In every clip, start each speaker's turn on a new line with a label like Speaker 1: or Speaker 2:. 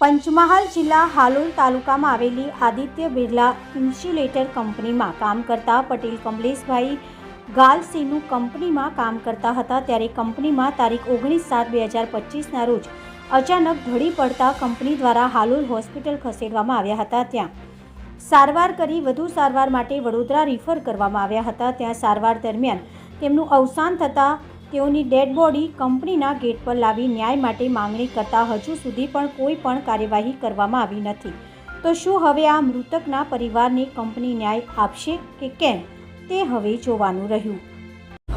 Speaker 1: પંચમહાલ જિલ્લા હાલોલ તાલુકામાં આવેલી આદિત્ય બિરલા ઇન્સ્યુલેટર કંપનીમાં કામ કરતા પટેલ કમલેશભાઈ ગાલસિંહનું કંપનીમાં કામ કરતા હતા ત્યારે કંપનીમાં તારીખ ઓગણીસ સાત બે હજાર પચીસના રોજ અચાનક ધડી પડતા કંપની દ્વારા હાલોલ હોસ્પિટલ ખસેડવામાં આવ્યા હતા. ત્યાં સારવાર કરી વધુ સારવાર માટે વડોદરા રિફર કરવામાં આવ્યા હતા. ત્યાં સારવાર દરમિયાન તેમનું અવસાન થતાં તેઓની ડેડ બોડી કંપનીના ગેટ પર લાવી ન્યાય માટે માંગણી કરતા હજુ સુધી પણ કોઈ પણ કાર્યવાહી કરવામાં આવી નથી. તો શું હવે આ મૃતકના પરિવારને કંપની ન્યાય આપશે કે કેમ? તે હવે જોવાનું રહ્યું.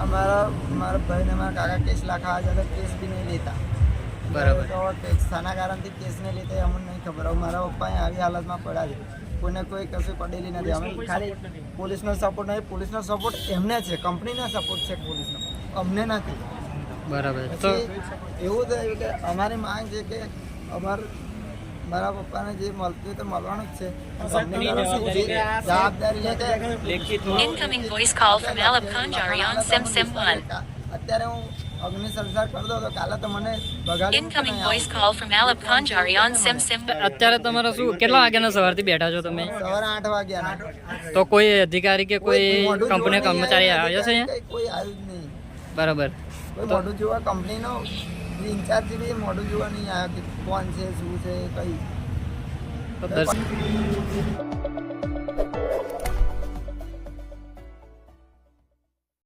Speaker 2: અમારા મારા ભાઈને મારા કાકા કેસ લાખા હતા કેસ બી નહીં લેતા.
Speaker 3: બરાબર.
Speaker 2: તો ટેક્સ થાના કારણથી કેસ નહીં લેતા અમને નહીં ખબર. હવે મારા પપ્પા આવી હાલતમાં પડ્યા છે કોઈને કોઈ કશું પડેલી નથી. અમે ખાલી પોલીસનો સપોર્ટ નહીં પોલીસનો સપોર્ટ એમને છે કંપનીના સપોર્ટ છે પોલીસનો. અમને નથી.
Speaker 3: બરાબર. તો
Speaker 2: એવું થયું કે અમારી માંગ છે કે અમાર મારા પપ્પાને જે મળતું તો મળવાનું જ છે. કંપની તરફથી જે જવાબદારી લે તે
Speaker 4: Incoming voice call from Alap Kanjari on Sim Sim 1.
Speaker 2: અત્યારે હું અગ્નિ સંસાર કરતો હતો. કાલે તો મને ઇનકમિંગ
Speaker 4: વોઇસ કોલ ફ્રોમ એલબ Alap on SIM Sim Sim 1.
Speaker 3: અત્યારે તમારા શું કેટલા વાગ્યાના સવારથી બેઠા છો તમે?
Speaker 2: સવારે આઠ વાગ્યા
Speaker 3: તો કોઈ અધિકારી કે કોઈ કંપની કર્મચારી આવ્યો. છે અહીંયા?
Speaker 2: કોઈ આવ્યું
Speaker 3: બરાબર.
Speaker 2: મોઢું જોવા કંપનીનો ઇન્ચાર્જ બી મોઢું જોવા નહીં આવ્યો કે કોણ છે શું છે કઈ